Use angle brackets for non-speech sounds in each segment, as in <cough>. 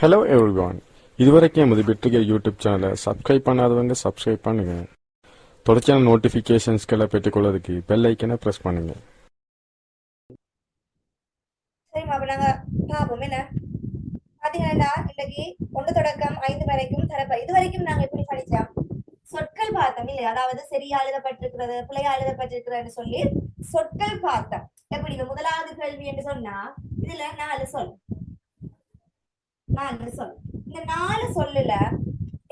Hello everyone இதுவரைக்கும் எமது பெற்றிகை யூடியூப் சேனலை சப்ஸ்கிரைப் பண்ணாதவங்க சப்ஸ்கிரைப் பண்ணுங்க. தொடர்ச்சியான நோட்டிஃபிகேஷன்ஸ்களை பெற்றுக்கொள்வதற்கு பெல் ஐக்கனை ப்ரெஸ் பண்ணுங்க. சரிம்மா அப்ப நாங்க பாப்போம் என்ன? பாத்தீங்கன்னா இன்னைக்கு ஒன்று தொடக்கம் ஐந்து வரைக்கும் தரப்ப இது வரைக்கும் நாங்க எப்படி படிச்சோம்? சொற்கள் பார்த்தோம் இல்லையா? அதாவது சரியா எழுதப்பட்டிருக்கிறது பிள்ளையா எழுதப்பட்டிருக்கிறதுன்னு சொல்லி சொற்கள் பார்த்தோம். எப்படி? இந்த முதலாவது கேள்வி என்று சொன்னா இதுல நாலு சொல். நாலு சொல். இந்த நாலு சொல்லுல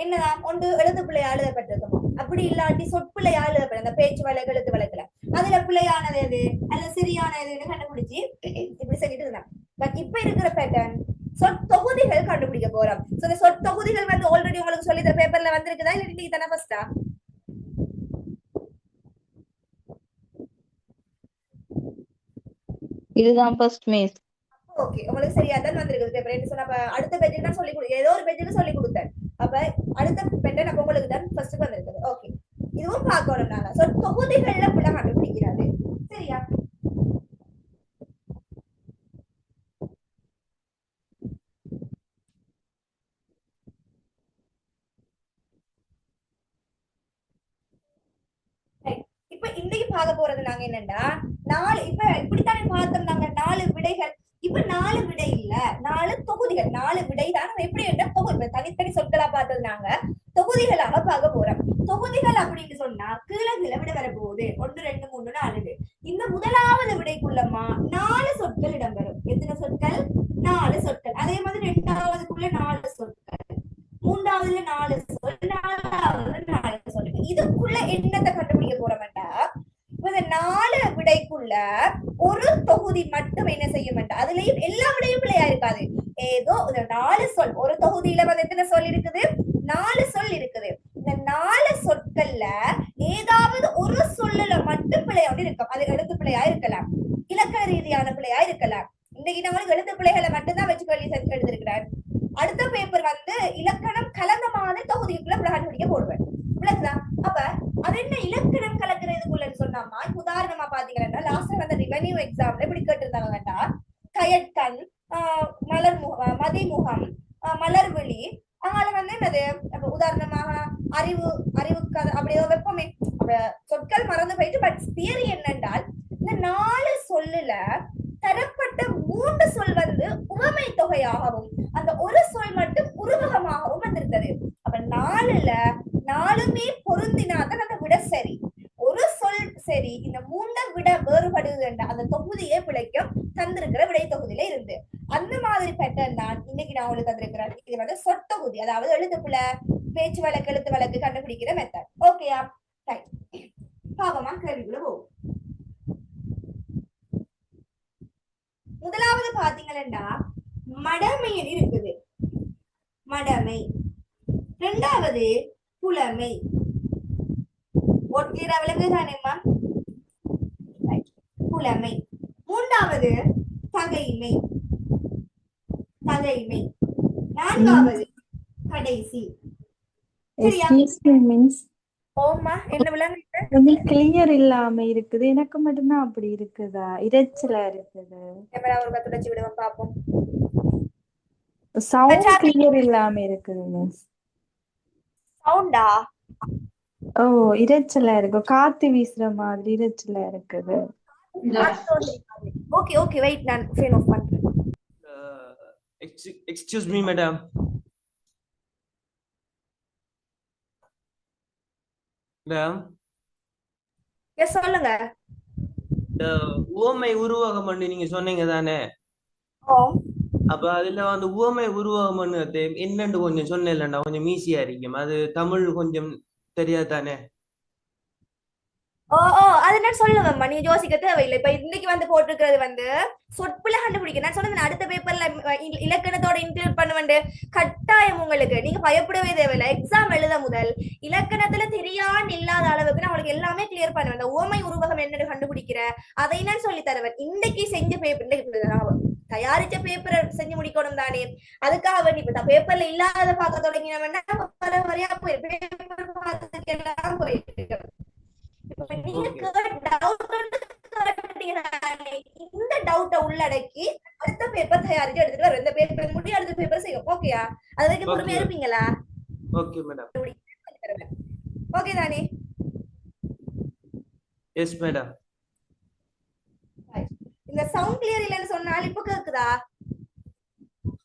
என்னதான்? ஒன்று எழுத்து பிள்ளையா எழுதப்பட்டிருக்குமா அப்படி இல்லாட்டி சொற்பிள்ளையா எழுதப்படும் அந்த பேச்சு வழக்கு எழுத்து வழக்குல. அதுல பிள்ளையானது எது? அல்ல சரியானது எதுன்னு கண்டுபிடிச்சு இப்படி செஞ்சுட்டு இருந்தான். பட் இப்ப இருக்கிற பேட்டர்ன் சொற்தொகுதிகள் கண்டுபிடிக்க போறோம். சோ இந்த சொற்தொகுதிகள் வந்து ஆல்ரெடி உங்களுக்கு சொல்லி இந்த பேப்பர்ல வந்திருக்குதா? இல்ல இன்னைக்கு தானே ஃபர்ஸ்டா இதுதான் ஃபர்ஸ்ட் மிஸ் ஓகே உங்களுக்கு சரியா தான் வந்திருக்குது பேப்பர் என்ன சொன்ன அடுத்த பேஜுக்கு தான் சொல்லி கொடு ஏதோ ஒரு பேஜுக்கு சொல்லி கொடுத்தேன். அப்ப அடுத்த பேட்டர்ன் அப்ப உங்களுக்கு தான் ஃபர்ஸ்ட் வந்திருக்குது ஓகே இதுவும் பார்க்கணும் நாங்க. ஸோ தொகுதிகள்ல புள்ள கண்டுபிடிக்கிறாரு. சரியா? இப்ப இன்னைக்கு பார்க்க போறது நாங்க என்னன்னா நாலு இப்ப இப்படித்தானே பார்த்தோம் நாங்க நாலு விடைகள். இப்ப நாலு விடை இல்ல. நாலு தொகுதிகள். நாலு விடை தான் நம்ம எப்படி என்ன தொகுதி தனித்தனி சொற்களா பார்த்தது நாங்க. தொகுதிகளாக பார்க்க போறோம். தொகுதிகள் அப்படின்னு சொன்னா கீழே கீழே விட வரப்போகுது. ஒன்று ரெண்டு மூணு நாலு இந்த முதலாவது விடைக்குள்ளமா நாலு சொற்கள் இடம்பெறும். எத்தனை சொற்கள்? நாலு சொற்கள். அதே மாதிரி ரெண்டாவதுக்குள்ள நாலு சொற்கள். மூன்றாவதுல நாலு சொல் நாலாவதுல நாலு சொல். இதுக்குள்ள என்னத்தை கண்டுபிடிக்க போறோம்டா இப்ப இந்த நாலு விடைக்குள்ள ஒரு தொகுதி மட்டும் என்ன செய்ய மாட்டா. அதுலயும் எல்லா விடையும் பிள்ளையா இருக்காது. ஏதோ இந்த நாலு சொல் ஒரு தொகுதியில வந்து எத்தனை சொல் இருக்குது? நாலு சொல் இருக்குது. இந்த நாலு சொற்கள்ல ஏதாவது ஒரு சொல்லுல மட்டும் வந்து இருக்கும். அது எழுத்து பிள்ளையா இருக்கலாம். இலக்கண ரீதியான பிள்ளையா இருக்கலாம். இன்னைக்கு நம்மளுக்கு எழுத்து பிள்ளைகளை மட்டும்தான் வச்சு சொல்லி எழுதிருக்கிறார் அடுத்த பேப்பர் வந்து இலக்கணம் கலந்த மாதிரி தொகுதிக்குள்ள பிள்ளை கண்டுபிடிக்க போடுவேன். விளக்குதா? அப்ப அது என்ன இலக்கணம் கலக்கிறதுக்குள்ளன்னு சொன்னாமா உதாரணமா பாத்தீங்கன்னா லாஸ்ட் வந்து ரெவென்யூ எக்ஸாம்ல இப்படி கேட்டிருந்தாங்க கயற்கண் ஆஹ் மலர் முக மதிமுகம் ஆஹ் மலர்விழி. அதனால வந்து என்னது? உதாரணமாக அறிவு அறிவு கதை அப்படி வெப்பமே. சொற்கள் மறந்து போயிட்டு பட் தியரி என்னென்றால் இந்த நாலு சொல்லுல தரப்பட்ட மூன்று சொல் வந்து உவமை தொகையாகவும் அந்த ஒரு சொல் மட்டும் உருவகமாகவும் வந்திருந்தது. அப்ப நாலுல நாலுமே பொருந்தினா அந்த விட சரி ஒரு சொல் சரி இந்த மூண்ட விட வேறுபடுது என்ற அந்த தொகுதியே பிழைக்கும் தந்திருக்கிற விடை தொகுதியில இருந்து. அந்த மாதிரி பேட்டர்ன் தான் இன்னைக்கு நான் உங்களுக்கு தந்திருக்கிறேன். இது வந்து சொற்தொகுதி அதாவது எழுத்துப்புல பேச்சு வழக்கு எழுத்து வழக்கு கண்டுபிடிக்கிற மெத்தட் ஓகேயா ரைட் பாவமா கேள்விக்குள்ள போகும் முதலாவது பாத்தீங்கன்னா மடமையில் இருக்குது. மடமை. ரெண்டாவது புலமை. ஒட்டிர விலங்கு தானேம்மா புலமை. மூன்றாவது தகைமை தகைமை நான்காவது கடைசி. கிளியர் இல்லாம இருக்குது. எனக்கு மட்டும்தான் அப்படி இருக்குதா? இரைச்சலா இருக்குது. சவுண்ட். கிளியர் இல்லாம இருக்குது மிஸ் சவுண்டா ஓ இரைச்சலா இருக்கு. காத்து வீசுற மாதிரி இரைச்சலா இருக்குது. ஓகே ஓகே வெயிட் நான் ஃபேன் ஆஃப் பண்றேன். Excuse me, madam. Madam, yes சொல்லுங்க. இந்த உவமை உருவகம் பண்ணி நீங்க சொன்னீங்க தானே? அப்ப அதுல அந்த உவமை உருவகம் என்னன்னு கொஞ்சம் சொன்னேன்லண்டா கொஞ்சம் ஈஸியா இருக்கும் அது தமிழ் கொஞ்சம் தெரியாது தானே? ஓ ஓ அது நான் சொல்லுவேன்மா நீ யோசிக்க தேவையில்லை. இப்ப இன்னைக்கு வந்து போட்டிருக்கிறது வந்து சொற்பில கண்டுபிடிக்க. நான் சொன்னது அடுத்த பேப்பர்ல இலக்கணத்தோட இன்க்ளூட் பண்ணுவேன் கட்டாயம் உங்களுக்கு. நீங்க பயப்படவே தேவையில்லை. எக்ஸாம் எழுத முதல் இலக்கணத்துல தெரியான்னு இல்லாத அளவுக்கு நான் உங்களுக்கு எல்லாமே கிளியர் பண்ணுவேன். இந்த ஓமை உருவகம் என்னன்னு கண்டுபிடிக்கிற அதை நான் சொல்லி தருவேன். இன்னைக்கு செஞ்ச பேப்பர் தயாரிச்ச பேப்பரை செஞ்சு முடிக்கணும் தானே. அதுக்காக வேண்டி இப்ப பேப்பர்ல இல்லாத பார்க்க தொடங்கினவன்னா வர வரையா போய் பேப்பர் பார்த்துட்டு எல்லாம் போயிருக்கு இந்த டவுட்டை உள்ளடக்கி அடுத்த பேப்பர் தயாரிச்சு எடுத்துட்டு வரும் இந்த பேப்பர் முடி அடுத்த பேப்பர் செய்யும் ஓகேயா அது வரைக்கும் பொறுமையா. இருப்பீங்களா? ஓகே மேடம் ஓகே தானே? எஸ் மேடம் இந்த சவுண்ட் கிளியர் இல்லைன்னு சொன்னால் இப்ப கேக்குதா?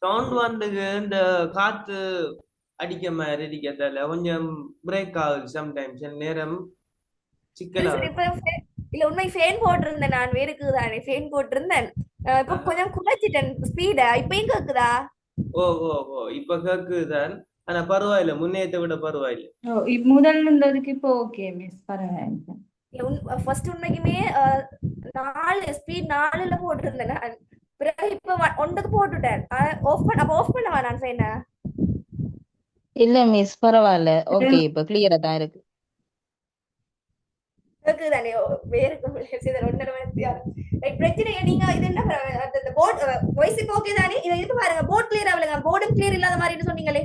சவுண்ட் வந்துக்கு இந்த காத்து அடிக்க மாதிரி இருக்கிறதால கொஞ்சம் பிரேக் ஆகுது சம்டைம்ஸ் நேரம் சிக்கலா சரி, இப்ப fan- இல்ல உண்மை ஃபேன் போட்டிருந்தேன் நான் வேருக்கு தானே ஃபேன் போட்டிருந்தேன். இப்ப கொஞ்சம் குறைச்சிட்டேன் ஸ்பீட இப்பயும் கேக்குதா? ஓ ஓ ஓ இப்ப கேக்குதுதான் ஆனா பரவாயில்ல முன்னேத்தை விட பரவாயில்ல. முதல் இருந்ததுக்கு இப்போ ஓகே மிஸ் பரவாயில்ல. ஃபர்ஸ்ட் உண்மைக்குமே நாலு ஸ்பீட் நாலுல போட்டிருந்தேன் நான். பிறகு இப்ப ஒன்றுக்கு போட்டுட்டேன். ஆஃப் பண்ண அப்ப ஆஃப் பண்ணவா நான் ஃபேனை இல்ல மிஸ் பரவாயில்ல. <laughs> ஓகே இப்ப கிளியரா தான் இருக்கு. கேக்குதானே வேருக்கு செய்த ஒன்றரை மணி நேரம். Right, பிரச்சனை இல்லை. நீங்க இது என்ன அந்த போர்ட் வாய்ஸ் இப்போ ஓகே தானே? இதை இது பாருங்க. போர்ட் கிளியர் ஆகலைங்க. போர்டும் கிளியர் இல்லாத மாதிரி சொன்னீங்களே.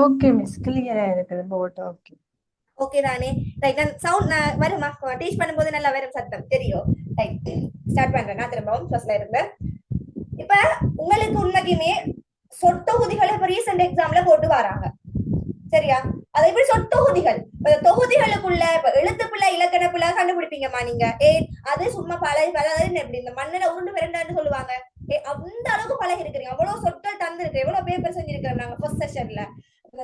ஓகே மிஸ் கிளியரா இருக்குது போட் ஓகே ஓகே தானே? ரைட் நான் சவுண்ட் வருமா டீச் பண்ணும்போது நல்லா வரும் சத்தம். தெரியும். ரைட் ஸ்டார்ட் பண்றேன். நான் திரும்பவும் ஃபர்ஸ்ட்ல இருந்து. இப்ப உங்களுக்கு உண்மைக்குமே சொத்தொகுதிகளை இப்ப ரீசெண்ட் எக்ஸாம்ல போட்டு வராங்க. சரியா? அதே எப்படி சொத்தொகுதிகள் இந்த தொகுதிகளுக்குள்ள இப்ப எழுத்து பிள்ளை இலக்கண பிள்ளை கண்டுபிடிப்பீங்கம்மா நீங்க. ஏ அது சும்மா பழகி பழகு எப்படி இந்த மண்ணில உருண்டு விரண்டான்னு சொல்லுவாங்க. ஏ அந்த அளவுக்கு பழகி இருக்கிறீங்க. அவ்வளவு சொற்கள் தந்திருக்கு. எவ்வளவு பேப்பர் செஞ்சிருக்கிறோம் நாங்க ஃபர்ஸ்ட் செஷன்ல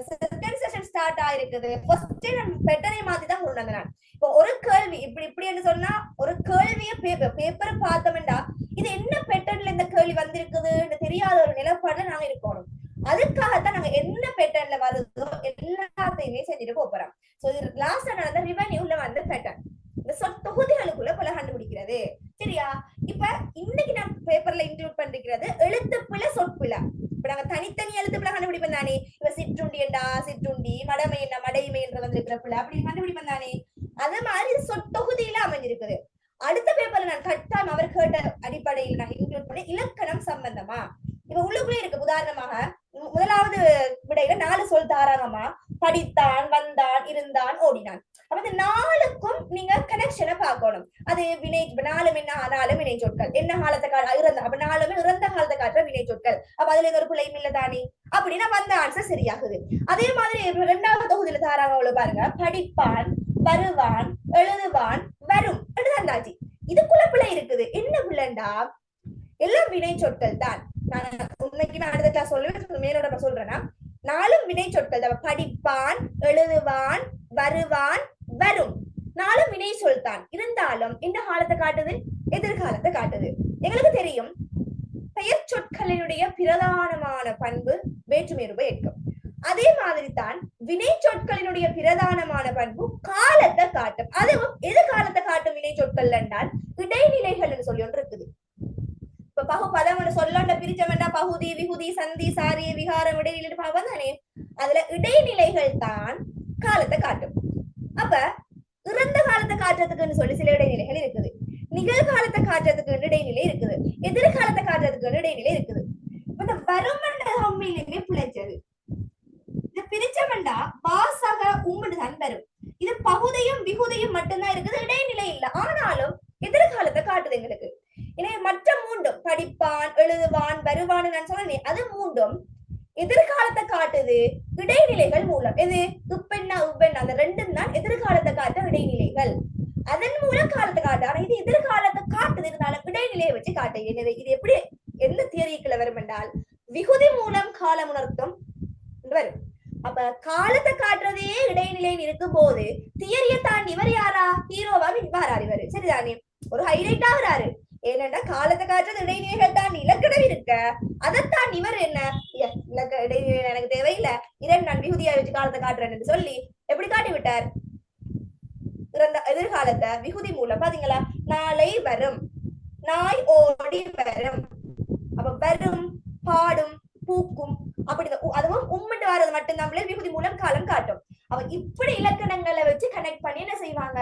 செகண்ட் செஷன் ஸ்டார்ட் ஆயிருக்குது. ஃபர்ஸ்ட் நான் பெட்டரை மாத்தி தான் கொண்டு வந்தேன் நான். இப்போ ஒரு கேள்வி இப்படி இப்படின்னு சொன்னா ஒரு கேள்விய பேப்பர் பேப்பர் பார்த்தோம்டா இது என்ன பெட்டர்ல இந்த கேள்வி வந்திருக்குதுன்னு தெரியாத ஒரு நிலப்பாடுல நாங்க இருக்கணும். அதுக்காகத்தான் நாங்க என்ன பேட்டர்ன்ல வருதோ எல்லாத்தையுமே செஞ்சுட்டு போறோம். சோ இது லாஸ்ட் நடந்த ரிவென்யூல வந்த பேட்டர்ன் இந்த சொல் தொகுதிகளுக்குள்ள பல கண்டுபிடிக்கிறது. சரியா? இப்ப இன்னைக்கு நான் பேப்பர்ல இன்க்ளூட் பண்ணிருக்கிறது எழுத்துப்பிழ சொற்பிழ. இப்ப நாங்க தனித்தனி எழுத்துப்பிழ கண்டுபிடிப்போம் தானே? இப்ப சிற்றுண்டி என்றா சிற்றுண்டி மடமை என்ன மடைமை என்று வந்திருக்கிற பிள்ளை அப்படி கண்டுபிடிப்போம் தானே? அது மாதிரி சொத்தொகுதியில சொற்தொகுதியில அமைஞ்சிருக்குது. அடுத்த பேப்பர்ல நான் கட்டாயம் அவர் கேட்ட அடிப்படையில் நான் இன்க்ளூட் பண்ண இலக்கணம் சம்பந்தமா. இப்ப உள்ளுக்குள்ளே இருக்கு. உதாரணமாக முதலாவது விடையில நாலு சொல் தாராங்கம்மா படித்தான் வந்தான் இருந்தான் ஓடினான். அப்ப இந்த நாளுக்கும் நீங்க கனெக்ஷனை பார்க்கணும். அது வினை இப்ப நாலும் என்ன நாலும் வினை சொற்கள். என்ன காலத்தை கால இறந்த அப்ப நாலுமே இறந்த காலத்தை காட்டுற வினை சொற்கள். அப்ப அதுல ஒரு பிள்ளையும் இல்ல தானே? அப்படின்னா வந்த ஆன்சர் சரியாகுது. அதே மாதிரி ரெண்டாவது இரண்டாவது தொகுதியில தாராங்க பாருங்க. படிப்பான் வருவான் எழுதுவான் வரும். எழுதாண்டாச்சு. இதுக்குள்ள பிள்ளை இருக்குது. என்ன பிள்ளைண்டா எல்லாம் வினை சொற்கள் தான். நான் உண்மைக்குமே அடுத்த கிளாஸ் சொல்லுவேன் மேலோட நான் சொல்றேன்னா நாலும் வினை சொற்கள் படிப்பான் எழுதுவான் வருவான் வரும். நாலும் வினை சொல் தான் இருந்தாலும் இந்த காலத்தை காட்டுது எதிர்காலத்தை காட்டுது. எங்களுக்கு தெரியும் பெயர் சொற்களினுடைய பிரதானமான பண்பு வேற்றுமை ரூப ஏற்கும். அதே மாதிரி தான் வினை சொற்களினுடைய பிரதானமான பண்பு காலத்தை காட்டும். அதுவும் எது காலத்தை காட்டும் வினை சொற்கள் என்றால் இடைநிலைகள் சொல்லி ஒன்று இருக்குது. பகு பதம் சொல்லண்ட பிரிச்சமெண்டா பகுதி விகுதி சந்தி சாரி விகாரம் இடைநிலை பாவம் தானே. அதுல இடைநிலைகள் தான் காலத்தை காட்டும். அப்ப இறந்த காலத்தை காட்டுறதுக்குன்னு சொல்லி சில இடைநிலைகள் இருக்குது. நிகழ்காலத்தை காட்டுறதுக்கு இடைநிலை இருக்குது. எதிர்காலத்தை காட்டுறதுக்கு இடைநிலை இருக்குது. இந்த வருமண்ட உண்மையிலுமே பிழைச்சது இது பிரிச்சவண்டா பாசக உம்மடு தான் வரும். இது பகுதியும் விகுதியும் மட்டும்தான் இருக்குது. இடைநிலை இல்ல. ஆனாலும் எதிர்காலத்தை காட்டுது எங்களுக்கு. எனவே மற்ற மூன்றும் படிப்பான் எழுதுவான் வருவான் நான் சொன்னேன் அது மூன்றும் எதிர்காலத்தை காட்டுது இடைநிலைகள் மூலம். எது? உப்பெண்ணா உப்பெண்ணா அந்த ரெண்டும் தான் எதிர்காலத்தை காட்டும் இடைநிலைகள். அதன் மூலம் காலத்தை காட்டு. ஆனா இது எதிர்காலத்தை காட்டுது. இருந்தாலும் இடைநிலையை வச்சு காட்டு. எனவே இது எப்படி? எந்த தியரிக்குள்ள வரும் என்றால் விகுதி மூலம் காலம் உணர்த்தும் வரும். அப்ப காலத்தை காட்டுறதே இடைநிலைன்னு இருக்கும் போது தியரியை தாண்டி இவர் யாரா? ஹீரோவா வராரு இவரு. சரிதானே? ஒரு ஹைலைட் வராரு ஏனென்றா காலத்தை காட்டுறது இடைநிலைகள் தான் இலக்கணம் இருக்க. அதைத்தான் இவர் என்ன? இலக்க இடைநிலை எனக்கு தேவையில்லை. இரண்டு நான் விகுதியா வச்சு காலத்தை காட்டுறேன் சொல்லி எப்படி காட்டி விட்டார் இறந்த எதிர்காலத்தை விகுதி மூலம். பாத்தீங்களா? நாளை வரும். நாய் ஓடி வரும். அப்ப வரும் பாடும் பூக்கும். அப்படி அதுவும் உம்மிட்டு வர்றது மட்டும்தான் விகுதி மூலம் காலம் காட்டும். அவ இப்படி இலக்கணங்களை வச்சு கனெக்ட் பண்ணி என்ன செய்வாங்க?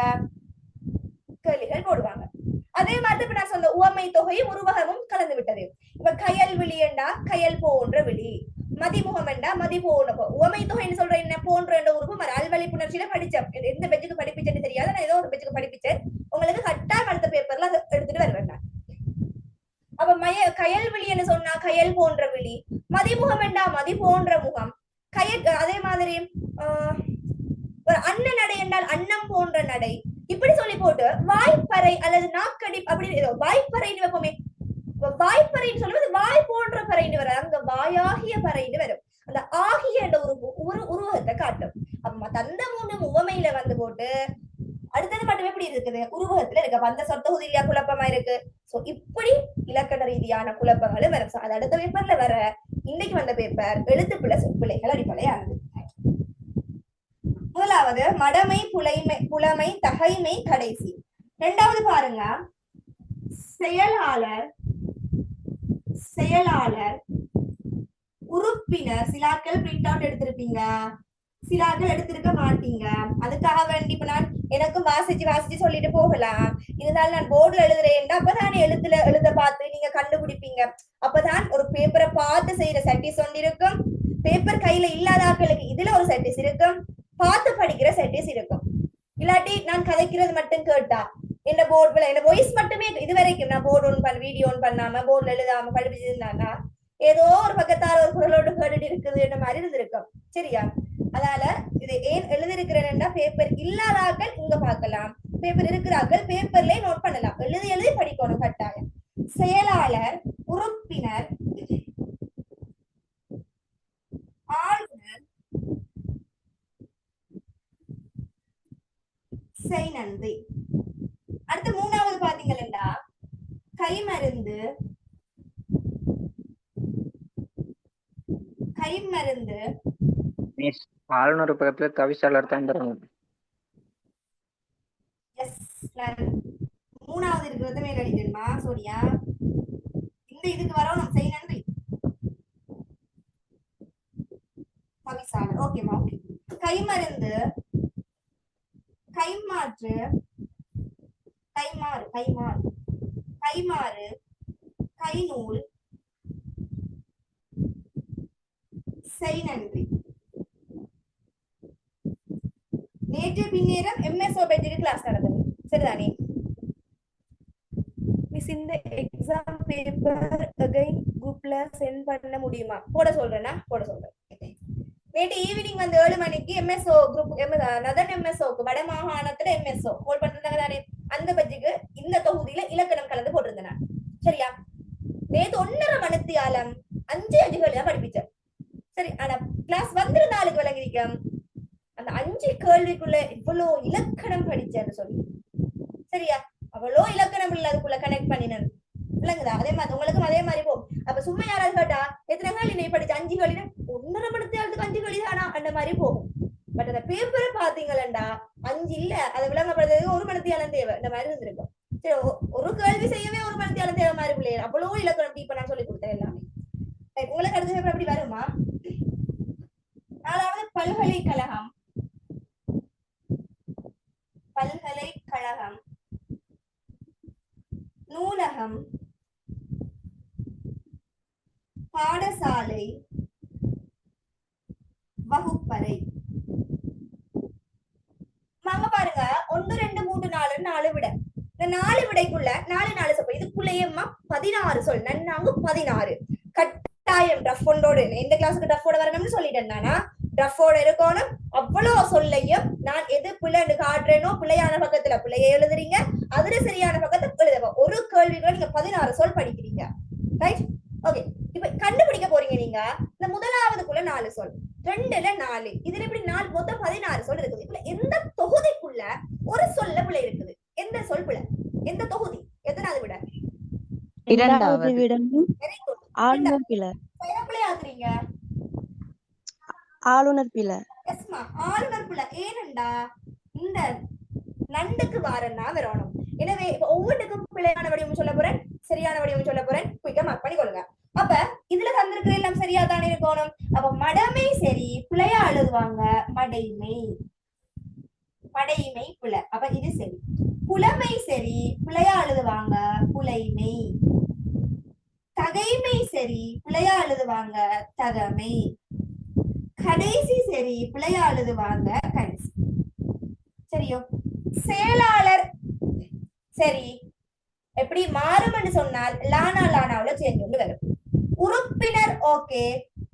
கேள்விகள் போடுவாங்க. அதே மாதிரி இப்ப நான் சொன்ன உவமை தொகையும் உருவகமும் கலந்து விட்டது. இப்ப கயல் விழி என்றா கயல் போன்ற விழி மதிமுகம் என்றா மதி போன உவமை தொகைன்னு சொல்ற என்ன போன்ற என்ற உருவம் அல்வழி புணர்ச்சியில படிச்சேன். எந்த- பெஞ்சுக்கு படிப்பிச்சேன்னு தெரியாது நான் ஏதோ ஒரு பெஞ்சுக்கு படிப்பிச்சேன். உங்களுக்கு கட்டாயம் அடுத்த பேப்பர்ல அதை எடுத்துட்டு வருவேன் நான். அப்ப மய கயல் விழின்னு சொன்னா கயல் போன்ற விழி மதிமுகம் என்றா மதி போன்ற முகம் கய அதே மாதிரி ஆஹ், ஒரு அன்ன நடை என்றால் அன்னம் போன்ற நடை இப்படி சொல்லி போட்டு வாய்ப்பறை அல்லது நாக்கடி அப்படின்னு ஏதோ வாய்ப்பறைன்னு வைப்போமே. வாய்ப்பறைன்னு சொல்லும்போது வாய் போன்ற பறைன்னு வர அங்க வாயாகிய பறைன்னு வரும். அந்த ஆகிய என்ற ஒரு ஒரு உருவகத்தை காட்டும். அம்மா தந்த மூணு உவமையில வந்து போட்டு அடுத்தது மட்டுமே எப்படி இருக்குது? உருவகத்துல இருக்கு. வந்த அந்த இல்லையா? குழப்பமா இருக்கு. சோ இப்படி இலக்கண ரீதியான குழப்பங்களும் வரும். அது அடுத்த பேப்பர்ல வர இன்னைக்கு வந்த பேப்பர் எழுத்து எழுத்துப்பிழை சொற்பிழைகள் அடிப்படையானது. முதலாவது மடமை புலைமை புலமை தகைமை கடைசி. ரெண்டாவது பாருங்க. செயலாளர் செயலாளர் உறுப்பினர். சிலாக்கள் பிரிண்ட் அவுட் எடுத்திருப்பீங்க. சிலாக்கள் எடுத்திருக்க மாட்டீங்க. அதுக்காக வேண்டி இப்ப நான் எனக்கும் வாசிச்சு வாசிச்சு சொல்லிட்டு போகலாம். இருந்தாலும் நான் போர்டுல எழுதுறேன் அப்பதான் எழுத்துல எழுத பார்த்து நீங்க கண்டுபிடிப்பீங்க. அப்பதான் ஒரு பேப்பரை பார்த்து செய்யற சட்டிஸ் ஒன்று இருக்கும். பேப்பர் கையில இல்லாத ஆட்களுக்கு இதுல ஒரு சட்டிஸ் இருக்கும். பார்த்து படிக்கிற செட்டிஸ் இருக்கும். இல்லாட்டி நான் கதைக்கிறது மட்டும் கேட்டா என்ன போர்டுல என்ன வாய்ஸ் மட்டுமே இது வரைக்கும் நான் போர்டு ஒன் பண்ண வீடியோ ஒன் பண்ணாம போர்டுல எழுதாம படிப்பிச்சிருந்தானா ஏதோ ஒரு பக்கத்தால் ஒரு குரலோடு கேட்டுட்டு இருக்குது என்ன மாதிரி இருந்திருக்கும். சரியா? அதால இதை ஏன் எழுதிருக்கிறேன்னா பேப்பர் இல்லாதார்கள் இங்க பார்க்கலாம். பேப்பர் இருக்கிறார்கள் பேப்பர்லயே நோட் பண்ணலாம். எழுதி எழுதி படிக்கணும் கட்டாயம். செயலாளர் உறுப்பினர் ஆளுநர் செய் நன்றி. அடுத்து மூணாவது பாத்தீங்கன்னா கைமருந்து கைமருந்து ஆளுநர் பக்கத்துல தவிசாளர் தான் மூணாவது இருக்கிறது மேல அடிக்கணுமா சோனியா. இந்த இதுக்கு வரணும் செய் நன்றி. தவிசாளர் ஓகேமா ஓகே கைமருந்து கைமாற்று கைமாறு கைமாறு கைமாறு கைநூல் செய் நன்றி நேற்று பின்னேரம் எம்எஸ் பேஜுக்கு கிளாஸ் நடந்தது. சரிதானே? மிஸ் இந்த எக்ஸாம் பேப்பர் அகைன் குரூப்ல சென்ட் பண்ண முடியுமா? போட சொல்றேன்னா போட சொல்றேன். நேற்று ஈவினிங் வந்து ஏழு மணிக்கு எம்எஸ்ஓ குரூப் நதன் எம்எஸ்ஓக்கு வட மாகாணத்துல எம்எஸ்ஓ ஹோல் பண்ணிருந்தாங்க தானே அந்த பட்ஜுக்கு இந்த தொகுதியில இலக்கணம் கலந்து போட்டிருந்தேன் நான். சரியா? நேத்து ஒன்னரை மணித்தியாலம் அஞ்சு அஞ்சுகள் தான் படிப்பிச்சேன். சரி ஆனா கிளாஸ் வந்திருந்த ஆளுக்கு விளங்கிருக்கேன் அந்த அஞ்சு கேள்விக்குள்ள இவ்வளோ இலக்கணம் படிச்சேன்னு சொல்லி. சரியா? அவ்வளோ இலக்கணம் இல்ல அதுக்குள்ள கனெக்ட் பண்ணினது விளங்குதா அதே மாதிரி உங்களுக்கும் அதே மாதிரி போகும் அப்ப சும்மா யாராவது கேட்டா எத்தனை கேள்வி நீ அஞ்சு கேள்வி ஒன்னரை மணி நேரத்துக்கு அஞ்சு கேள்வி தானா? அந்த மாதிரி போகும் பட் அந்த பேப்பரை பாத்தீங்களா அஞ்சு இல்ல. அதை விளங்கப்படுறதுக்கு ஒரு மணித்தியாலம் தேவை. இந்த மாதிரி இருந்திருக்கும் சரி ஒரு கேள்வி செய்யவே ஒரு மணித்தியாலம் தேவை மாதிரி பிள்ளைங்க அவ்வளவு இலக்கணம் இப்ப நான் சொல்லி கொடுத்தேன் எல்லாமே. உங்களுக்கு அடுத்த பேப்பர் அப்படி வருமா? நாலாவது பல்கலைக்கழகம். பல்கலைக்கழகம். நூலகம். பாடசாலை வகுப்பறை. வாங்க பாருங்க. ஒன்னு ரெண்டு மூன்று நாலு நாலு விட. இந்த நாலு விடைக்குள்ள நாலு நாலு சொல். இதுக்குள்ளேயேமா பதினாறு சொல். நன்னாங்க பதினாறு. கட்டாயம் டஃபோண்டோடு இந்த கிளாஸுக்கு ரஃபோட வரணும்னு சொல்லிட்டேன் நானா? ரஃபோட இருக்கணும். அவ்வளவு சொல்லையும் நான் எது பிள்ளைன்னு காட்டுறேனோ பிள்ளையான பக்கத்துல பிள்ளைய எழுதுறீங்க அதுல சரியான பக்கத்தை எழுதுவோம் ஒரு கேள்விகளை நீங்க பதினாறு சொல் படிக்கிறீங்க. ரைட் ஓகே இப்ப கண்டுபிடிக்க போறீங்க நீங்க. இந்த முதலாவதுக்குள்ள நாலு சொல். ரெண்டுல நாலு. இதுல இப்படி நாலு மொத்தம் பதினாறு சொல் இருக்குது. இதுல எந்த தொகுதிக்குள்ள ஒரு சொல்ல பிள்ளை இருக்குது? எந்த சொல் பிள்ளை எந்த தொகுதி? எத்தனாவது விட? இரண்டாவது. ஆளுநர் பிள்ளை ஆகுறீங்க ஆளுநர் எஸ்மா ஆளுநர் பிள்ளை ஏனண்டா? இந்த நண்டுக்கு வாரன்னா வரணும் எனவே இப்ப ஒவ்வொன்றுக்கும் பிழையான வடிவம் சொல்ல போறேன் சரியான வடிவம் சொல்ல போறேன். குயிக்கா மார்க் பண்ணிக்கொள்ளுங்க அப்ப இதுல தந்திருக்கிற எல்லாம் சரியா தானே இருக்கணும்? அப்ப மடமை சரி பிழையா எழுதுவாங்க. மடைமை. மடைமை புல அப்ப இது சரி. புலமை சரி பிழையா எழுதுவாங்க. புலைமை. தகைமை சரி பிழையா எழுதுவாங்க. தகமை. கடைசி சரி பிழையா எழுதுவாங்க. கடைசி. சரியோ? செயலாளர். சரி எப்படி மாறும்னு சொன்னால் லானா லானாவுல சேஞ்ச் கொண்டு வரும். உறுப்பினர் ஓகே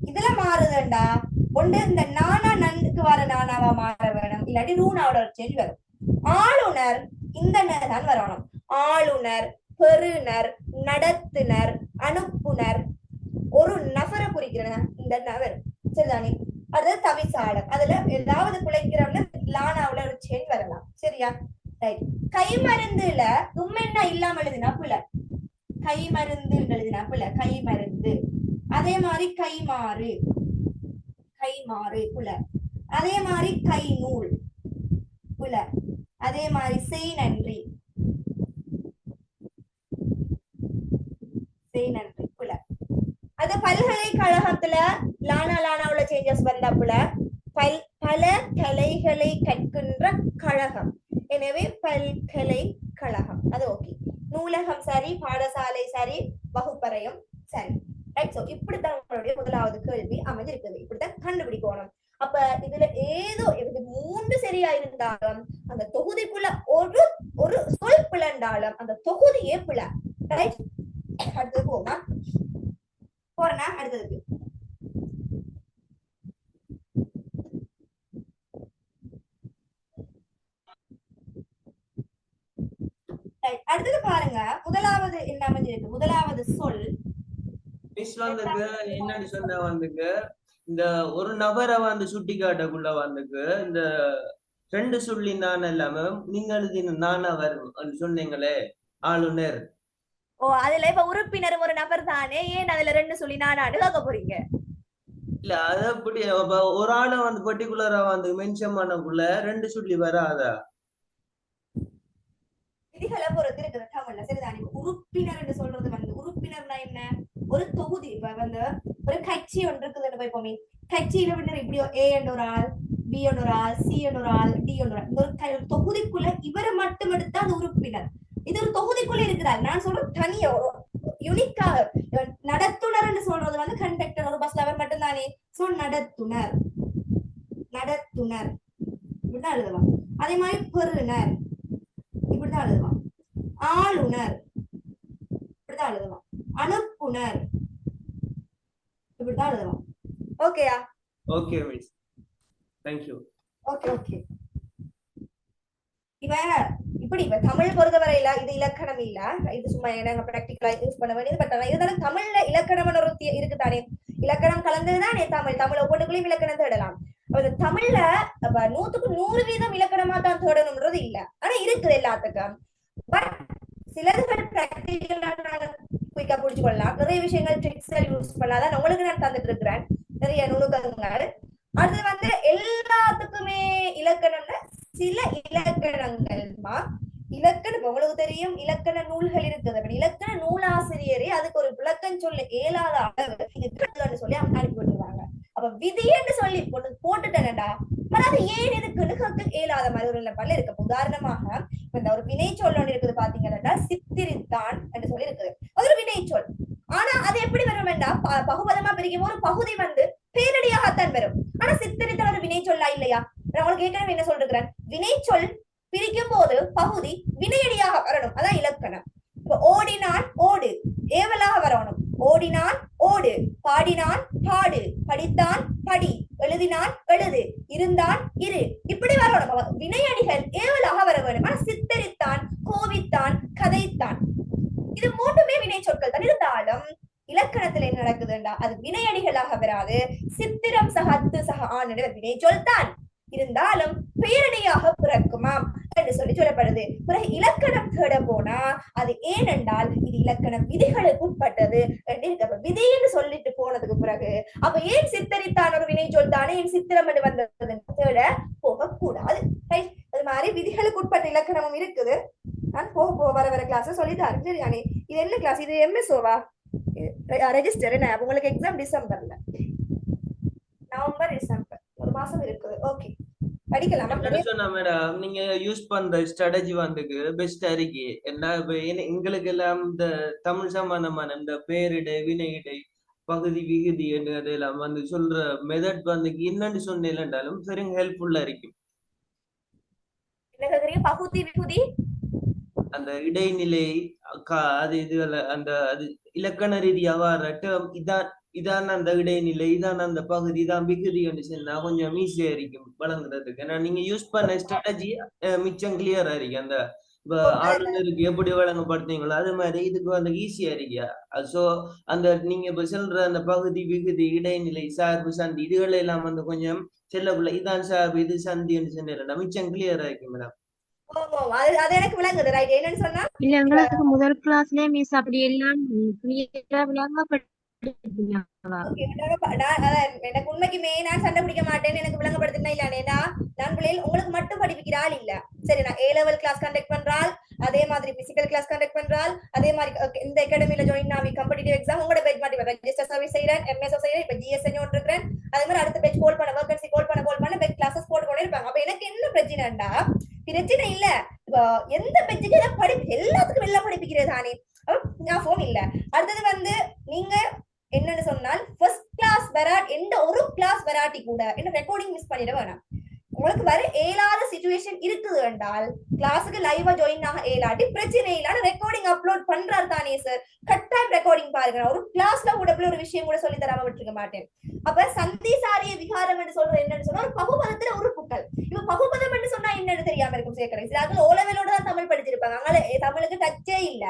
இதுல மாறுதுண்டா? ஒன்று இந்த நானா நன்னுக்கு வர நானாவா மாற வேணும். இல்லாட்டி ரூனாவோட ஒரு சேஞ்ச் வரும். ஆளுநர் இந்த தான் வரணும். ஆளுநர் பெறுநர் நடத்துனர் அனுப்புனர். ஒரு நபரை குறிக்கிறன. இந்த நபர். சரிதானே? அது தவிசாடம் அதுல ஏதாவது குலைக்கிறோம்னா லானாவுல ஒரு சேஞ்ச் வரலாம். சரியா? ரைட் கை மருந்துல தும்மெண்ணா இல்லாம எழுதினா புல. கை மருந்து எழுதினா புல. கை மருந்து அதே மாதிரி கை மாறு கை மாறு புல. அதே மாதிரி கை நூல் புல. அதே மாதிரி செய் நன்றி செய் நன்றி புல. அது பல்கலைக்கழகத்துல லானா லானாவுல சேஞ்சஸ் வந்தாப்புல பல் பல கலைகளை கற்கின்ற கழகம். எனவே பல்கலை கழகம். அது ஓகே நூலகம் சரி பாடசாலை சரி வகுப்பறையும் சரி. ரைட் சோ இப்படித்தான் உங்களுடைய முதலாவது கேள்வி அமைஞ்சிருக்குது. இப்படித்தான் கண்டுபிடிக்கணும். அப்ப இதுல ஏதோ இது மூன்று சரியா இருந்தாலும் அந்த தொகுதிக்குள்ள ஒரு ஒரு சொல் பிளண்டாலும் அந்த தொகுதியே பிள ரைட் அடுத்தது போனா போறேன்னா அடுத்ததுக்கு அடுத்தது பாருங்க. முதலாவது என்ன அமைஞ்சிருக்கு? முதலாவது சொல். மிஸ் வந்துக்கு என்னன்னு சொன்ன வந்துக்கு இந்த ஒரு நபரை வந்து சுட்டி காட்டக்குள்ள வந்துக்கு இந்த ரெண்டு சொல்லி நான் இல்லாம நீங்க எழுதின நானவர் சொன்னீங்களே ஆளுநர். ஓ அதுல இப்ப உறுப்பினர் ஒரு நபர் தானே? ஏன் அதுல ரெண்டு சொல்லி நானாடு கேட்க போறீங்க? இல்ல அது அப்படி அப்ப ஒரு ஆளை வந்து பர்டிகுலரா வந்து மென்ஷன் பண்ணக்குள்ள ரெண்டு சொல்லி வராதா? விதிகளை பொறுத்து இருக்குது. தமிழ்ல சரிதானே உறுப்பினர் என்று சொல்றது வந்து உறுப்பினர்னா என்ன? ஒரு தொகுதி இப்ப வந்து ஒரு கட்சி ஒன்று இருக்குதுன்னு போமே. கட்சியில வந்து இப்படி ஏ என்ற ஒரு ஆள் பி என்ற ஒரு ஆள் சி என்ற ஒரு ஆள் டி என்ற ஒரு ஆள். ஒரு தொகுதிக்குள்ள இவரை மட்டும் எடுத்தா அது உறுப்பினர். இது ஒரு தொகுதிக்குள்ள இருக்கிறார். நான் சொல்றேன் தனியா ஒரு யுனிக்காக நடத்துனர் சொல்றது வந்து கண்டக்டர் ஒரு பஸ்ல அவர் மட்டும்தானே. சோ நடத்துனர். நடத்துனர். இப்படிதான் எழுதலாம். அதே மாதிரி பெறுநர் இப்படிதான் எழுதலாம். ஆளுநர் இப்படிதான் எழுதுவான் அனுப்புனர். இப்படிதான் எழுதுவான் ஓகேயா okay miss thank you okay okay இவ இப்படி இப்ப தமிழ் பொறுத்தவரையில இது இலக்கணம் இல்ல. இது சும்மா நாங்க பிராக்டிகலா யூஸ் பண்ண வேண்டியது பட் ஆனா இருந்தாலும் தமிழ்ல இலக்கணம் ஒரு தி- இருக்குதானே? இலக்கணம் கலந்ததுதானே தமிழ் தமிழ் ஒவ்வொன்றுக்குள்ளயும் இலக்கணம் தேடலாம். அப்ப இந்த தமிழ்ல நூத்துக்கு நூறு வீதம் இலக்கணமா தான் தேடணும்ன்றது இல்ல. ஆனா இருக்குது எல்லாத்துக்கும். பட் சிலதுகள் பிராக்டிகலா குயிக்கா புடிச்சு கொள்ளலாம். நிறைய விஷயங்கள் ட்ரிக்ஸ்கள் யூஸ் பண்ணாதான் உங்களுக்கு நான் தந்துட்டு இருக்கிறேன் நிறைய நுணுக்கங்கள். அது வந்து எல்லாத்துக்குமே இலக்கணம்னா சில இலக்கணங்கள்மா இலக்கணம் உங்களுக்கு தெரியும் இலக்கண நூல்கள் இருக்குது. அப்படி இலக்கண நூலாசிரியரே அதுக்கு ஒரு விளக்கம் சொல்ல. இயலாத அளவு. சொல்லி அவங்க அனுப்பி விட்டுருவாங்க அப்ப விதின்னு சொல்லி போட்டு போட்டுட்டேன்டா. அதாவது ஏன் இதுக்குன்னு இயலாத மாதிரி ஒரு நிலைப்பாடுல இருக்கு உதாரணமாக இந்த ஒரு வினை சொல் ஒன்று இருக்குது பாத்தீங்கன்னா சித்திரித்தான் என்று சொல்லி இருக்குது அது ஒரு வினை சொல். ஆனா அது எப்படி வரும் வேண்டாம் ப- பகுபதமா பிரிக்கும் ஒரு பகுதி வந்து பேரடியாகத்தான் வரும். ஆனா சித்தரித்தல் ஒரு வினை சொல்லா இல்லையா? நான் உங்களுக்கு ஏற்கனவே என்ன சொல்றேன் வினை சொல் பிரிக்கும் போது பகுதி வினையடியாக வரணும். அதான் இலக்கணம். இப்ப ஓடினான் ஓடு. ஏவலாக வரணும். ஓடினான் ஓடு. பாடினான் பாடு. படித்தான் படி. எழுதினான் எழுது. இருந்தான் இரு. இப்படி வரணும். வினையடிகள் ஏவலாக வர வேணும் ஆனா சித்தரித்தான் கோவித்தான் கதைத்தான். இது மூன்றுமே வினை சொற்கள் தான். இருந்தாலும் இலக்கணத்துல என்ன நடக்குதுண்டா? அது வினையடிகளாக வராது. சித்திரம் சக அத்து சக ஆண்டு வினை சொல் தான். இருந்தாலும் பேரணியாக பிறக்குமாம் என்று சொல்லி சொல்லப்படுது. பிறகு இலக்கணம் தேட போனா அது ஏனென்றால் இது இலக்கணம் விதிகளுக்கு உட்பட்டது என்று விதி என்று சொல்லிட்டு போனதுக்கு பிறகு அப்ப ஏன் சித்தரித்தான் ஒரு வினை சொல் தானே ஏன் சித்திரம் என்று வந்தது? தேட போகக்கூடாது. Right? அது மாதிரி விதிகளுக்கு உட்பட்ட இலக்கணமும் இருக்குது. நான் போக போக வர வர கிளாஸ் சொல்லிட்டாரு சரியானே இது என்ன கிளாஸ் இது எம்எஸ்ஓவா ரெஜிஸ்டர் என்ன? உங்களுக்கு எக்ஸாம் டிசம்பர்ல நவம்பர் டிசம்பர் ஒரு மாசம் இருக்குது. ஓகே படிக்கலாம். மேடம் நீங்க யூஸ் பண்ற ஸ்ட்ராட்டஜி வந்துக்கு பெஸ்டா இருக்கு என்ன எங்களுக்கு எல்லாம் இந்த தமிழ் சம்பந்தமான இந்த பேரிடை வினையிடை பகுதி விகுதி அதெல்லாம் வந்து சொல்ற மெத்தட் வந்து என்னன்னு சொன்னேன்டாலும் சரி ஹெல்ப்ஃபுல்லா இருக்கும். பகுதி விகுதி? அந்த இடைநிலை அது இதுல அந்த அது இலக்கண ரீதியா வர term இதான். இதான் அந்த இடைநிலை இதான் அந்த பகுதி இதான் விகுதி சொன்னா கொஞ்சம் ஈஸியா இருக்கும் வழங்குறதுக்கு. ஏன்னா நீங்க யூஸ் பண்ண ஸ்ட்ராட்டஜி மிச்சம் கிளியரா இருக்கு. அந்த இப்ப ஆளுநருக்கு எப்படி வழங்கப்படுத்தீங்களோ அது மாதிரி இதுக்கு வந்து ஈஸியா இருக்கியா சோ அந்த நீங்க இப்ப சொல்ற அந்த பகுதி விகுதி இடைநிலை சார்பு சந்தி இதுகளை எல்லாம் வந்து கொஞ்சம் செல்லக்குள்ள இதான் சார்பு இது சந்தின்னு சொன்னா மிச்சம் கிளியரா இருக்கு மேடம் ஓ, ஓ, அது அது எனக்கு விளங்குது. ரைட் என்னன்னு சொன்னா? இல்ல எங்களுக்கு முதல் கிளாஸ்லயே மிஸ் அப்படி எல்லாம் விளங்கப்படுத்தினாங்களா நான் எனக்கு உண்மைக்குமே நான் சண்டை பிடிக்க மாட்டேன்னு எனக்கு விளங்கப்படுத்தினா இல்லையா நான் பிள்ளைகள் உங்களுக்கு மட்டும் படிப்பிக்கிற ஆள் இல்ல. சரி நான் ஏ லெவல் கிளாஸ் கண்டக்ட் பண்றாள் அதே மாதிரி பிசிக்கல் கிளாஸ் கண்டக்ட் பண்றாள் அதே மாதிரி இந்த அகாடமில ஜாயின் ஆகி காம்படிட்டிவ் எக்ஸாம் உங்களோட பேஜ் மாட்டி ரெஜிஸ்டர் சர்வீஸ் செய்யறேன் எம்எஸ்ஓ செய்யறேன் இப்ப ஜிஎஸ்என் ஒன்று இருக்கிறேன். அதே மாதிரி அடுத்த பேஜ் கோல் பண்ண வேகன்சி கோல் பண்ண கோல் பண்ண பேக் கிளாஸஸ் போட்டு கொண்டே இருப்பாங்க. அப்ப எனக்கு என்ன பிரச்சனைடா பிரச்சனை இல்ல. எந்த பெஞ்சுக்கு எல்லாம் படி எல்லாத்துக்கும் எல்லாம் படிப்பிக்கிறது தானே. நான் போன் இல்ல. அடுத்தது வந்து நீங்க என்னன்னு சொன்னால் ஃபர்ஸ்ட் கிளாஸ் வெராட் எந்த ஒரு கிளாஸ் வெராட்டி கூட என்ன ரெக்கார்டிங் மிஸ் பண்ணிட வேணாம். உங்களுக்கு வர ஏலாத சுச்சுவேஷன் இருக்குது என்றால் கிளாஸுக்கு லைவா ஜாயின் ஆக ஏழாட்டி பிரச்சனை இல்லாத ரெக்கார்டிங் அப்லோட் பண்றாரு தானே சார் கட்டாயம் ரெக்கார்டிங் பாருங்க. ஒரு கிளாஸ்ல கூட ஒரு விஷயம் கூட சொல்லி தராம விட்டுருக்க மாட்டேன். அப்ப சந்திசாரிய விகாரம் என்று சொல்றது என்னன்னு சொன்னா ஒரு பகுபதத்துல உறுப்புகள் இப்ப பகுபதம் என்று சொன்னா என்னன்னு தெரியாம இருக்கும் சேர்க்கிறேன் சில ஆட்கள் ஓலவேலோட தான் தமிழ் படிச்சிருப்பாங்க. அதனால தமிழுக்கு டச்சே இல்ல.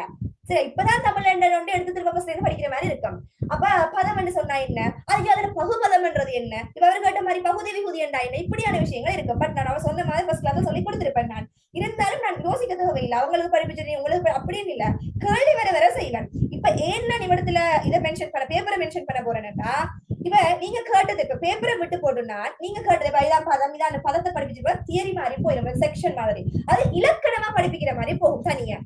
சரி இப்பதான் தமிழ் ரெண்டு எடுத்து திரும்ப சேர்ந்து படிக்கிற மாதிரி இருக்கும். அப்ப பதம் என்று சொன்னா என்ன? அதுக்கு அதுல பகுபதம்ன்றது என்ன? இப்ப அவர் கேட்ட மாதிரி பகுதி விகுதி என்றா என்ன? இப்படியான விஷயங்கள் இருக்கு பட் நான் அவன் சொன்ன மாதிரி ஃபர்ஸ்ட் கிளாஸ் சொல்லி கொடுத்திருப்பேன் நான். இருந்தாலும் நான் யோசிக்க தேவையில்லை. அவங்களுக்கு படிப்பிச்சு உங்களுக்கு அப்படின்னு இல்ல. கேள்வி வர வர செய்வேன். இப்ப ஏன்னா நிமிடத்துல இதை மென்ஷன் பண்ண பேப்பரை மென்ஷன் பண்ண போறேன்னா இப்ப நீங்க கேட்டது இப்ப பேப்பரை விட்டு போட்டுனா நீங்க கேட்டது இப்ப இதான் பதம் இதான் பதத்தை படிப்பிச்சு தியரி மாதிரி போயிடும் செக்ஷன் மாதிரி. அது இலக்கணமா படிப்பிக்கிற மாதிரி போகும் தனியா.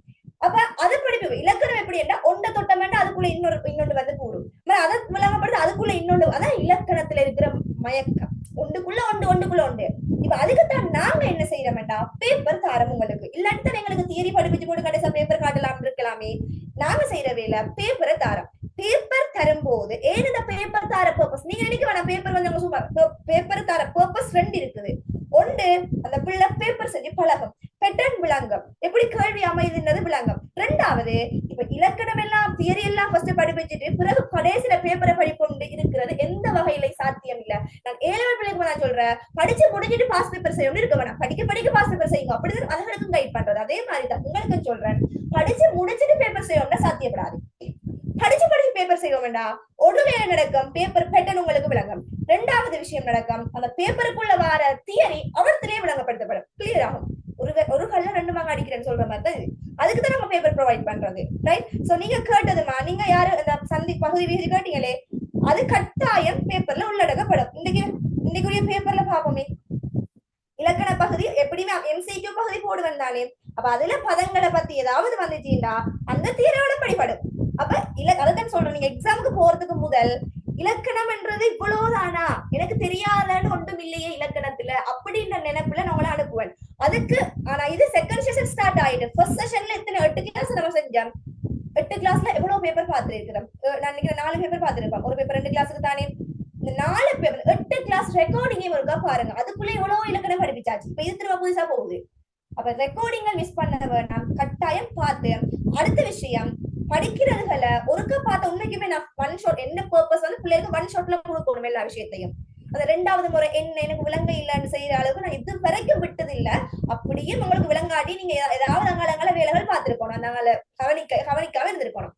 அப்ப இலக்கணம் எப்படி என்ன ஒண்ட தொட்டமேட்டா அதுக்குள்ள இன்னொரு இன்னொன்று வந்து கூடும். ஆனா அதை விளங்கப்படுது அதுக்குள்ள இன்னொன்று அதான் இலக்கணத்துல இருக்கிற மயக்கம். ஒன்றுக்குள்ள ஒன்று ஒன்றுக்குள்ள ஒன்று. இப்ப அதுக்குத்தான் நாங்க என்ன செய்யறோம்டா பேப்பர் தாரம் உங்களுக்கு. இல்லாட்டி தான் எங்களுக்கு தியரி படிப்பிச்சு போட்டு கடைசா பேப்பர் காட்டலாம் இருக்கலாமே. நாங்க செய்யற வேலை பேப்பரை தாரம். பேப்பர் தரும்போது ஏன் இந்த பேப்பர் தார பர்பஸ் நீங்க நினைக்க வேணாம் பேப்பர் வந்து சும்மா பேப்பர் தார பர்பஸ் ரெண்டு இருக்குது. ஒன்று அந்த பிள்ளை பேப்பர் செஞ்சு பழகம் பெட்டர்ன் விளங்கம். எப்படி கேள்வி அமைதுன்றது விளங்கம். ரெண்டாவது இப்ப இலக்கணம் எல்லாம் தியரி எல்லாம் ஃபர்ஸ்ட் படிப்பிச்சுட்டு பிறகு கடைசியில பேப்பரை படிப்போம் இருக்கிறது எந்த வகையில சாத்தியம் இல்ல. நான் ஏழாவது பிள்ளைக்கு நான் சொல்றேன் படிச்சு முடிஞ்சிட்டு பாஸ் பேப்பர் செய்யணும்னு இருக்க வேணாம். படிக்க படிக்க பாஸ் பேப்பர் செய்யுங்க. அப்படிதான் அதுகளுக்கும் கைட் பண்றது. அதே மாதிரி தான் உங்களுக்கு சொல்றேன். படிச்சு முடிச்சிட்டு பேப்பர் செய்யணும்னா சாத்தியப்படாது. படிச்சு படிச்சு பேப்பர் செய்ய வேண்டாம். ஒரு நடக்கும் பேப்பர் பேட்டர்ன் உங்களுக்கு விளங்கும். ரெண்டாவது விஷயம் நடக்கும் அந்த பேப்பருக்குள்ள வார தியரி அவர்த்திலே விளங்கப்படுத்தப்படும். கிளியரா கல்ல சொல்ற மாதிரி தான் இது அதுக்கு தான் நம்ம பேப்பர் ப்ரொவைட் பண்றது. ரைட் சோ நீங்க கேட்டதுமா நீங்க யாரு? அந்த சந்தி பகுதி வீதி கேட்டீங்களே அது கட்டாயம் பேப்பர்ல உள்ளடக்கப்படும். இன்னைக்கு இன்னைக்குரிய பேப்பர்ல பாப்போமே இலக்கண பகுதி எப்படியுமே எம்சிக்யூ பகுதி போடுவேன் தானே அப்ப அதுல பதங்களை பத்தி ஏதாவது வந்துச்சுன்னா அந்த தீரோட படிப்படும். அப்ப இல்ல அதான் சொல்றேன். நீங்க எக்ஸாமுக்கு போறதுக்கு முதல் இலக்கணம்ன்றது இவ்வளவுதானா எனக்கு தெரியாதன்னு ஒன்றும் இல்லையே இலக்கணத்துல. அப்படின்ற நினைப்புல நான் உங்களை அனுப்புவேன். அதுக்கு ஆனா இது செகண்ட் செஷன் ஸ்டார்ட் ஆயிட்டு ஃபர்ஸ்ட் செஷன்ல எத்தனை எட்டு கிளாஸ் நம்ம செஞ்சோம்? எட்டு கிளாஸ்ல எவ்வளவு பேப்பர் பார்த்திருக்கிறோம்? நான் நினைக்கிறேன் நாலு பேப்பர் பார்த்திருப்பேன் ஒரு பேப்பர் ரெண்டு கிளாஸுக்கு தானே? இந்த நாலு பேப்பர் எட்டு கிளாஸ் ரெக்கார்டிங்கே ஒருக்கா பாருங்க. அதுக்குள்ள எவ்வளவு இலக்கணம் படிப்பிச்சாச்சு. இப்ப இது திரும்ப புதுசா போகுது. அப்ப ரெக்கார்டிங்க மிஸ் பண்ண வேணாம். கட்டாயம் பார்த்து. அடுத்த விஷயம் படிக்கிறதுகளை ஒருக்க பார்த்த உண்மைக்குமே நான் ஒன் ஷாட் என்ன பர்பஸ் வந்து பிள்ளைகளுக்கு ஒன் ஷாட்ல கொடுக்கணும் எல்லா விஷயத்தையும். அந்த ரெண்டாவது முறை என்ன எனக்கு விளங்க இல்லைன்னு செய்யற அளவுக்கு நான் இது வரைக்கும் விட்டது இல்ல அப்படியே உங்களுக்கு விளங்காட்டி நீங்க ஏதாவது அங்கால அங்கால வேலைகள் பார்த்திருக்கணும். அந்த அங்கால கவனிக்க கவனிக்காம இருந்திருக்கணும்.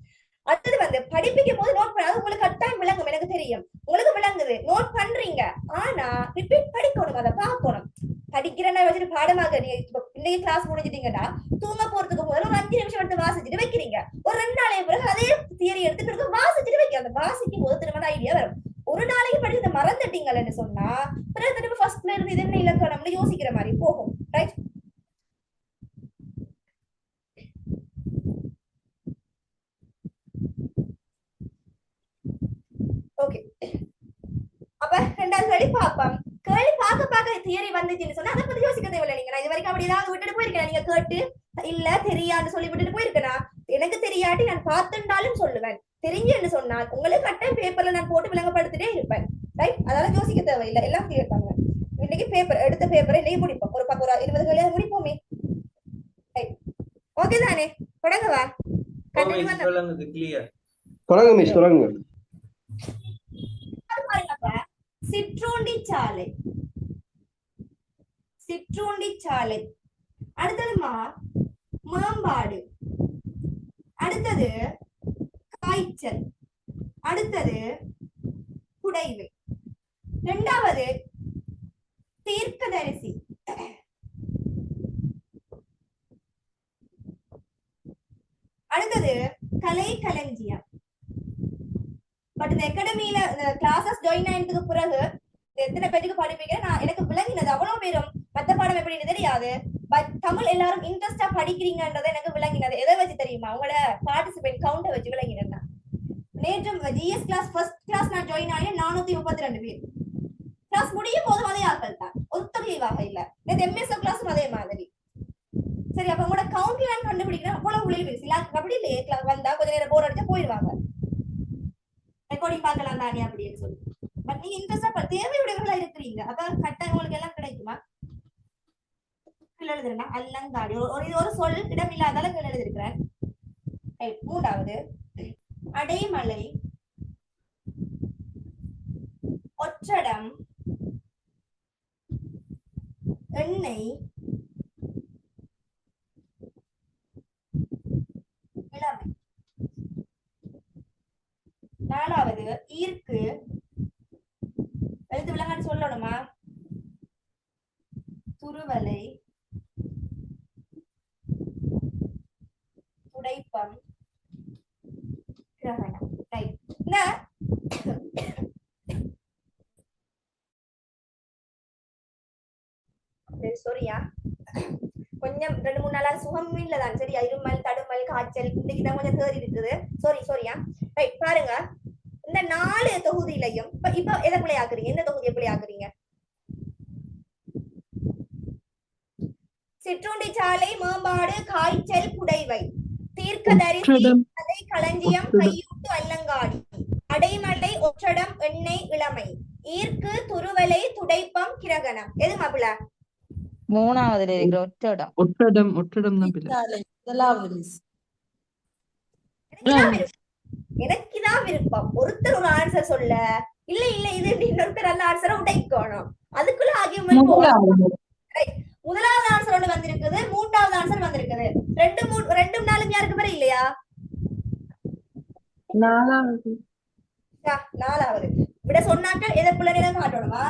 அடுத்தது வந்து படிப்பிக்கும் போது நோட் பண்ணாது உங்களுக்கு கட்டாயம் விளங்கும் எனக்கு தெரியும். உங்களுக்கு விளங்குது. நோட் பண்றீங்க. ஆனா ரிப்பீட் படிக்கணும் அதை பார்க்கணும். படிக்கிறேன்னா வச்சுட்டு பாடமாக நீங்க இன்னைக்கு கிளாஸ் முடிஞ்சிட்டீங்கன்னா தூங்க போறதுக்கு முதல்ல ஒரு அஞ்சு நிமிஷம் எடுத்து வாசிச்சுட்டு வைக்கிறீங்க. ஒரு ரெண்டு நாளைக்கு பிறகு அதே தியரி எடுத்து பிறகு வாசிச்சுட்டு வைக்க அந்த வாசிக்கும் போது திரும்ப ஐடியா வரும். ஒரு நாளைக்கு படிச்சதை மறந்துட்டீங்கன்னு சொன்னா பிறகு திரும்ப ஃபர்ஸ்ட்ல இருந்து இது என்ன இலக்கணம்னு யோசிக்கிற மாதிரி போகும். ரைட் ஓகே அப்ப ரெண்டாவது கேள்வி பார்ப்போம். கேள்வி பார்க்க பார்க்க தியரி வந்துச்சுன்னு சொன்னா அதை பத்தி யோசிக்க தேவையில்லை நீங்க. நான் இது வரைக்கும் அப்படி ஏதாவது விட்டுட்டு போயிருக்கேன்? நீங்க கேட்டு இல்ல தெரியாதுன்னு சொல்லி விட்டுட்டு போயிருக்கேனா? எனக்கு தெரியாட்டி நான் பார்த்துட்டாலும் சொல்லுவேன். தெரிஞ்சுன்னு சொன்னால் உங்களுக்கு கட்டாயம் பேப்பர்ல நான் போட்டு விளங்கப்படுத்திட்டே இருப்பேன். ரைட் அதெல்லாம் யோசிக்க தேவையில்லை. எல்லாம் கிளியர் பண்ணுவேன் இன்னைக்கு பேப்பர் எடுத்த பேப்பரை இன்னைக்கு முடிப்போம். ஒரு பக்கம் ஒரு இருபது கல்யாணம் முடிப்போமே? ஓகே தானே? தொடங்கவா? கிளியர் தொடங்க மிஸ் தொடங்குங்க. சிற்றுண்டி சாலை சிற்றுண்டி சாலை அடுத்ததுமா மேம்பாடு. அடுத்தது காய்ச்சல். அடுத்தது குடைவு. இரண்டாவது தீர்க்கதரிசி. அடுத்தது கலை களஞ்சியம் பட் இந்த அகாடமியில கிளாஸஸ் ஜாயின் ஆனதுக்கு பிறகு எத்தனை பேருக்கு படிப்பீங்க நான் எனக்கு விளங்கினது அவ்வளவு பேரும் மத்த பாடம் எப்படின்னு தெரியாது. பட் தமிழ் எல்லாரும் இன்ட்ரெஸ்டா படிக்கிறீங்கன்றதை எனக்கு விளங்கினது. எதை வச்சு தெரியுமா? உங்களோட பார்ட்டிசிபேட் கவுண்டை வச்சு விளங்கினேன் நேற்று ஜிஎஸ் கிளாஸ் ஃபர்ஸ்ட் கிளாஸ் நான் ஜாயின் ஆகி நானூத்தி முப்பத்தி ரெண்டு பேர். கிளாஸ் முடியும் போதும் அதே ஆட்கள் தான். ஒத்தகைவாக இல்ல. நேற்று எம்எஸ்ஓ கிளாஸும் அதே மாதிரி. சரி அப்ப உங்களோட கவுண்ட் நான் கண்டுபிடிக்கிறேன். அவ்வளவு உள்ள சில அப்படி இல்லையே. வந்தா கொஞ்ச நேரம் போர் அடிச்சா போயிடுவாங்க ரெக்கார்டிங் பார்க்கலாம் தானே அப்படின்னு சொல்லி. பட் நீங்க இன்ட்ரெஸ்டா தேவையுடையவர்களா இருக்கிறீங்க. அப்ப கட்டாயம் உங்களுக்கு எல்லாம் கிடைக்குமா? கீழே எழுதுறேன்னா அல்லங்காடி. ஒரு இது ஒரு சொல் இடம் இல்லாதால கீழே எழுதிருக்கிறேன் மூன்றாவது. அடைமலை ஒற்றடம் எண்ணெய் இளமை. நாலாவது ஈர்க்கு. எழுத்து விலங்கான்னு சொல்லணுமா? துருவலை. துடைப்பம். கிரகணம். Right. கொஞ்சம் ரெண்டு மூணு நாளா சுகம் இல்லதான். சரியா இருமல் தடுமல் காய்ச்சல் இன்னைக்கு தான் கொஞ்சம் தேறி இருக்குது சாரி சாரியா ரைட் பாருங்க. இந்த நாலு தொகுதியிலையும் இப்ப இப்ப எதை பிள்ளை ஆக்குறீங்க எந்த தொகுதியை பிள்ளை ஆக்குறீங்க சிற்றுண்டி சாலை மேம்பாடு காய்ச்சல் புடைவை. தீர்க்கதரிசி கதை களஞ்சியம் கையூட்டு அல்லங்காடி. அடைமலை ஒற்றடம் எண்ணெய் இளமை. ஈர்க்கு துருவலை துடைப்பம் கிரகணம். எது மாப்பிள மூணாவதுல இருக்கிற ஒற்றடம் ஒட்டடம் ஒட்டடம் தான் முதலாவது மிஸ் எனக்குதான் விருப்பம். ஒருத்தர் ஒரு ஆன்சர் சொல்ல இல்ல இல்ல இது இன்னொருத்தர் அந்த ஆன்சரை உடைக்கணும். அதுக்குள்ள ஆகியவன் முதலாவது ஆன்சர் ஒண்ணு வந்திருக்குது மூன்றாவது ஆன்சர் வந்திருக்குது. ரெண்டு மூணு ரெண்டும் நாலும் யாருக்கு பேரு இல்லையா? நாலாவது. ஆ, நாலாவது. விட சொன்னாக்க எதை பிள்ளைங்க காட்டணுமா?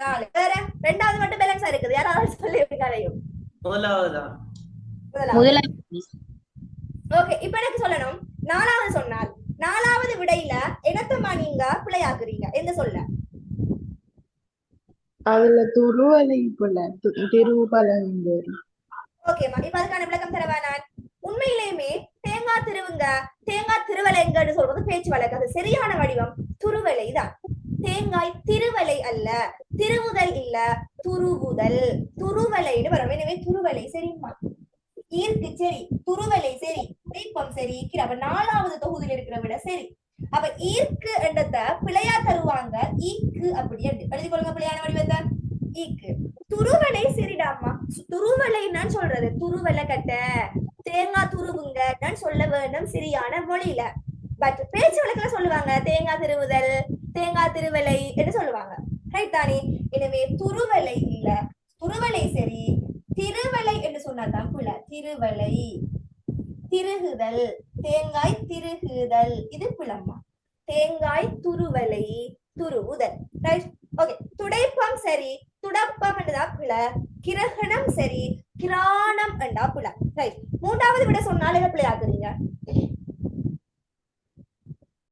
நாலு. வேற? ரெண்டாவது மட்டும் பேலன்ஸா இருக்குது. யாராவது சொல்லி கரையும்? முதலாவதுதான். முதலாவது. முதலாவது. ஓகே இப்ப எனக்கு சொல்லணும். நாலாவது சொன்னால் நாலாவது விடையில என்னத்தம்மா நீங்க பிள்ளையாக்குறீங்க எந்த சொல்ல? அதுல துருவலை போல திருப்பலந்து ஓகேம்மா இப்ப அதுக்கான விளக்கம் தரவா நான்? உண்மையிலேயுமே தேங்காய் திருவுங்க தேங்காய் திருவலைங்கன்னு சொல்றது பேச்சு வழக்கு. அது சரியான வடிவம். துருவலை தான். தேங்காய் திருவலை அல்ல. திருவுதல் இல்ல. துருவுதல். துருவலைன்னு வரும். எனவே துருவலை சரிம்மா ஈர்க்கு சரி. துருவலை சரி. தீபம் சரி. அப்ப நாலாவது தொகுதியில் இருக்கிற விட சரி. அப்ப ஈர்க்கு என்றத பிழையா தருவாங்க. ஈக்கு அப்படி எழுதி எழுதி கொள்ளுங்க பிழையான வடிவத்தை. ஈக்கு. துருவலை சரிடாமா துருவலை நான் சொல்றது. துருவலை கட்ட. தேங்காய் துருவுங்க. நான் சொல்ல வேண்டும் சரியான மொழியில. பட் பேச்சு வழக்குல சொல்லுவாங்க. தேங்காய் திருவுதல். தேங்காய் திருவலை என்று சொல்லுவாங்க. ரைட் தானே? எனவே துருவலை இல்ல. துருவலை சரி திருவலை என்று சொன்னாதான் புல. திருவலை திருகுதல் தேங்காய் திருகுதல் இது புலம்மா. தேங்காய் துருவலை துருவுதல். ரைட் ஓகே துடைப்பம் சரி துடப்பம் என்றுதான் புல. கிரகணம் சரி கிராணம் என்றா புல. ரைட் மூன்றாவது விட சொன்னாலே பிள்ளை ஆக்குறீங்க